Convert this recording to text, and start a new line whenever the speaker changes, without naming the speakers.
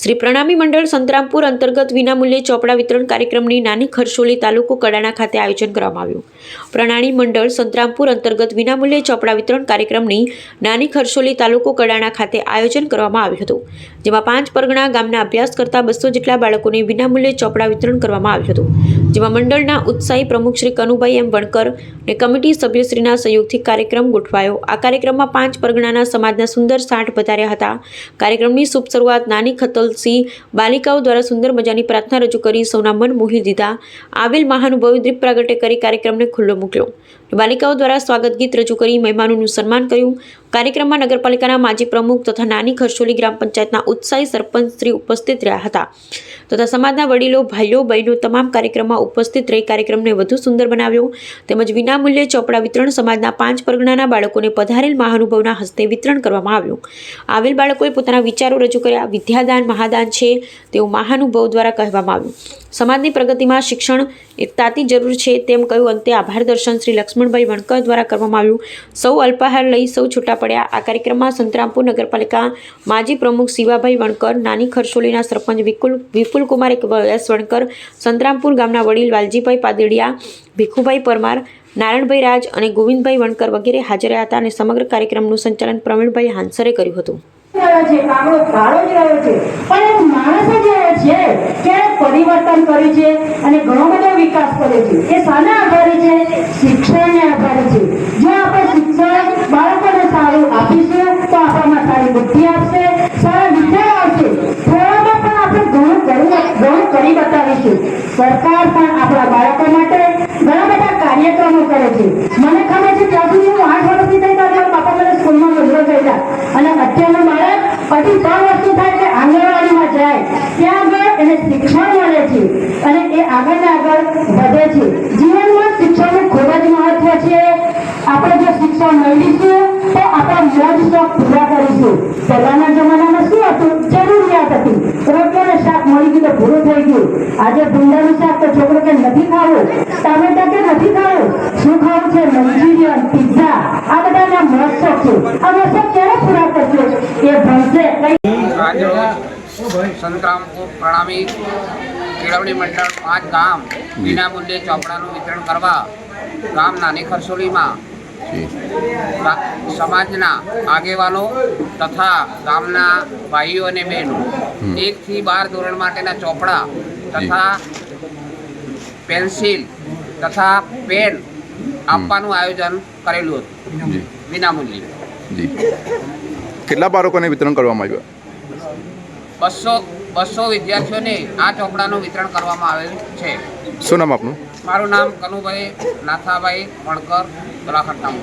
શ્રી પ્રણામી મંડળ સંતરામપુર અંતર્ગત વિનામૂલ્યે ચોપડા વિતરણ કાર્યક્રમની નાની ખરસોલી તાલુકો કડાણા ખાતે આયોજન કરવામાં આવ્યું. પ્રણામી મંડળ સંતરામપુર અંતર્ગત વિનામૂલ્યે ચોપડા વિતરણ કાર્યક્રમની નાની ખરસોલી તાલુકો કડાણા ખાતે આયોજન કરવામાં આવ્યું હતું, જેમાં પાંચ પરગણા ગામના અભ્યાસ કરતા બસો જેટલા બાળકોને વિનામૂલ્યે ચોપડા વિતરણ કરવામાં આવ્યું હતું. જેમાં મંડળના ઉત્સાહી પ્રમુખ શ્રી કનુભાઈ એમ વણકર અને કમિટી સભ્યશ્રીના સહયોગથી કાર્યક્રમ ગોઠવાયો. આ કાર્યક્રમમાં પાંચ પરગણાના સમાજના સુંદર સાઠ વધાર્યા હતા. કાર્યક્રમની શુભ શરૂઆત નાની ખતલસી બાલિકાઓ દ્વારા સુંદર મજાની પ્રાર્થના રજૂ કરી સૌના મન મોહી દીધા. આવેલ મહાનુભાવે દીપ પ્રાગટ્ય કરી કાર્યક્રમને ખુલ્લો મૂક્યો. બાલિકાઓ દ્વારા સ્વાગત ગીત રજૂ કરી મહેમાનોનું સન્માન કર્યું. કાર્યક્રમમાં નગરપાલિકાના માજી પ્રમુખ તથા નાની ખરસોલી ગ્રામ પંચાયતના ઉત્સાહી સરપંચ શ્રી ઉપસ્થિત રહ્યા હતા. તથા સમાજના વડીલો, ભાઈઓ, બહેનો તમામ કાર્યક્રમમાં ઉપસ્થિત રહી કાર્યક્રમને વધુ સુંદર બનાવ્યો. તેમજ વિનામૂલ્યે ચોપડા વિતરણ સમાજના પાંચ પરગણાના બાળકોને પધારેલ મહાનુભાવના હસ્તે વિતરણ કરવામાં આવ્યું. આવેલ બાળકોએ પોતાના વિચારો રજૂ કર્યા. વિદ્યાદાન મહાદાન છે તેવું મહાનુભવ દ્વારા કહેવામાં આવ્યું. સમાજની પ્રગતિમાં શિક્ષણ એક તાતી જરૂર છે તેમ કહ્યું અંતે આભાર દર્શન શ્રી લક્ષ્મણભાઈ વણકર દ્વારા કરવામાં આવ્યું. સૌ અલ્પાહાર લઈ સૌ છૂટા પડ્યા. આ કાર્યક્રમમાં સંતરામપુર નગરપાલિકા માજી પ્રમુખ શિવાભાઈ વણકર, નાની ખરસોલીના સરપંચ વિપુલ વિપુલકુમાર એસ વણકર, સંતરામપુર ગામના વડીલ વાલજીભાઈ પાદડિયા, ભીખુભાઈ પરમાર, નારાયણભાઈ રાજ અને ગોવિંદભાઈ વણકર વગેરે હાજર રહ્યા હતા અને સમગ્ર કાર્યક્રમનું સંચાલન પ્રવીણભાઈ હાંસરે કર્યું હતું.
રહ્યો કાળો જ રહ્યો છે. પણ એક માણસ છે, કે પરિવર્તન કર્યું છે અને ઘણો બધો વિકાસ કર્યો છે. એ શાના આધારે છે? શિક્ષણને આધારે છે. જો આપણે શિક્ષણ બાળકોને સારું આપીશું, તો આપણામાં સારી બુદ્ધિ આપશે સારા વિચાર આવશે. થોડામાં પણ આપણે ઘણું ઘણું ઘણું કરી બતાવીશું. સરકાર પણ આપણા બાળકો માટે ઘણા બધા કાર્યક્રમો કરે છે. મને ખબર છે, ત્યાં સુધી હું આઠ વર્ષથી થઈ ત્યારે મારા બાપા મને મોકલો અને અત્યારનું બાળક પછી ત્રણ વર્ષનું થાય એટલે આંગણવાડીમાં જાય. ત્યાં આગળ એને શિક્ષણ મળે છે અને એ આગળ આગળ વધે છે. જીવનમાં શિક્ષણનું ખૂબ જ મહત્વ છે. આપણે જો શિક્ષણ મેળવીશું, તો આપણા મોજ શોખ પૂરા કરીશું. પહેલાના જમાનામાં શું હતું? જરૂરિયાત હતી. રોટલો શાક મળી ગયું તો પૂરું થઈ ગયું. આજે ભૂંડાનું શાક તો છોકરો કે નથી ખાવું? ટામેટા કે નથી ખાવું? શું ખાવું છે? Manchurian, pizza. આ
સંતરામપુર પ્રણામી કેળવણી મંડળ પાંચ ગામ વિનામૂલ્યે ચોપડાનું વિતરણ કરવા ગામ નાની ખરસોલીમાં સમાજના આગેવાનો તથા ગામના ભાઈઓ અને બહેનો એકથી બાર ધોરણ માટેના ચોપડા તથા પેન્સિલ તથા પેન આપવાનું આયોજન કરેલું હતું.
જી.
વિનામૂલ્યે
કેટલા બાળકોને વિતરણ કરવામાં આવ્યું?
બસો બસો વિદ્યાર્થીઓને આ ચોપડાનું વિતરણ કરવામાં આવેલ છે.
શું નામ આપનું?
મારું નામ કનુભાઈ નાથાભાઈ વણકર ગલાખટ નામ